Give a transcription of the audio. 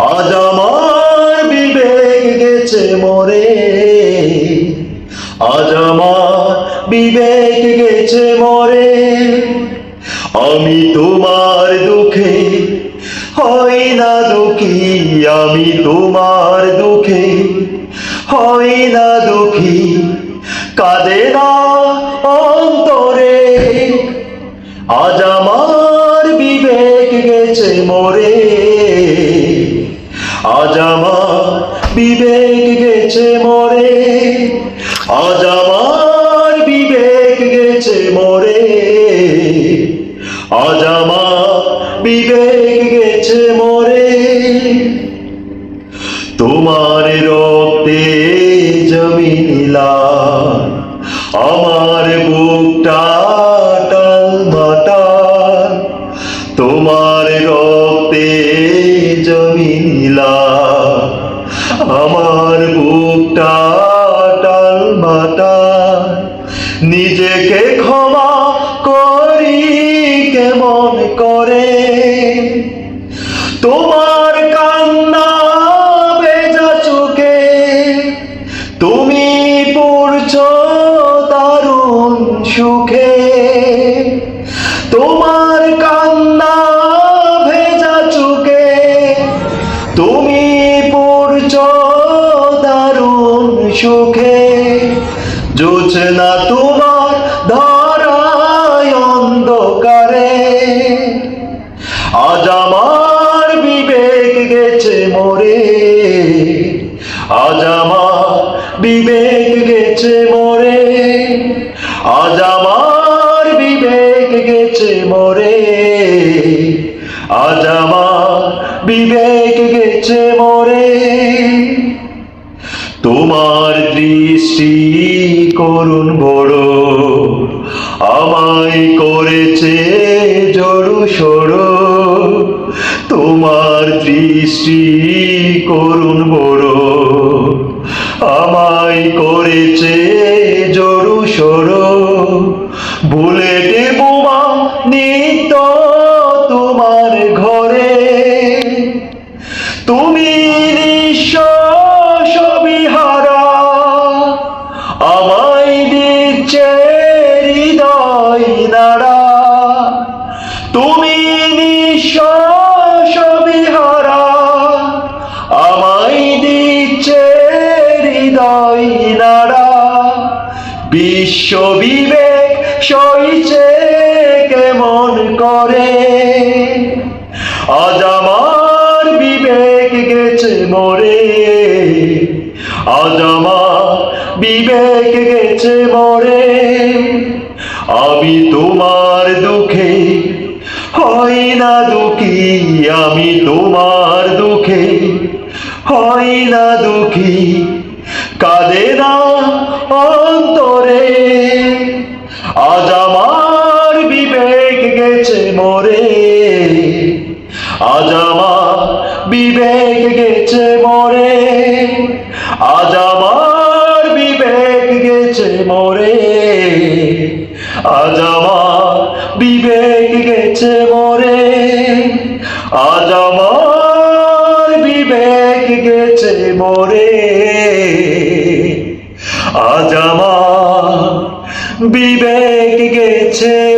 আজ আমার বিবেক গেছে মরে। আজ আমার বিবেক গেছে মরে। আমি তোমার দুঃখে হই না দুঃখী, আমি তোমার দুঃখে হই না দুঃখী। কাঁদে না অন্তরে। আজ আমার গেছে মরে, আজ আমার বিবেক গেছে মরে। আজ আমার বিবেক গেছে মরে। তোমার রক্তে জমিলা আমার বুকটা তোমার রক্তে জমিলা আমার নিজেকে ক্ষমা করি কেমন করে? তোমার কান্না ভেজা চোখে, তুমি পড়ছ দারুণ সুখে। তোমার কান্না ভেজা চোখে, তুমি পড়ছ দারুণ সুখে। জোছনা তোমার ধরায় অন্ধকারে। আজ আমার বিবেক গেছে মরে। আজ আমার বিবেক গেছে মরে। আজ আমার বিবেক গেছে মরে। আজ আমার বিবেক গেছে মরে। তোমার দৃষ্টি করুন বড় আমায় করেছে জড়ু সড়। তোমার দৃষ্টি করুন বড় আমায় করেছে আমায় দিচ্ছে হৃদয় নাড়া তুমি নিঃস্ব সবিহারা আমায় দিচ্ছে হৃদয় নাড়া বিশ্ব বিবেক সইছে কেমন করে। আজ বিবেক গেছে মরে। আমি তোমার দুঃখে, হয় না দুঃখী, আমি তোমার দুঃখে, হয় না দুঃখী, কাঁদে না অন্তরে। আজ আমার বিবেক গেছে মরে। আজ আমার বিবেক গেছে মরে। আজ আমার আজ আমার বিবেক গেছে মরে। আজ আমার বিবেক গেছে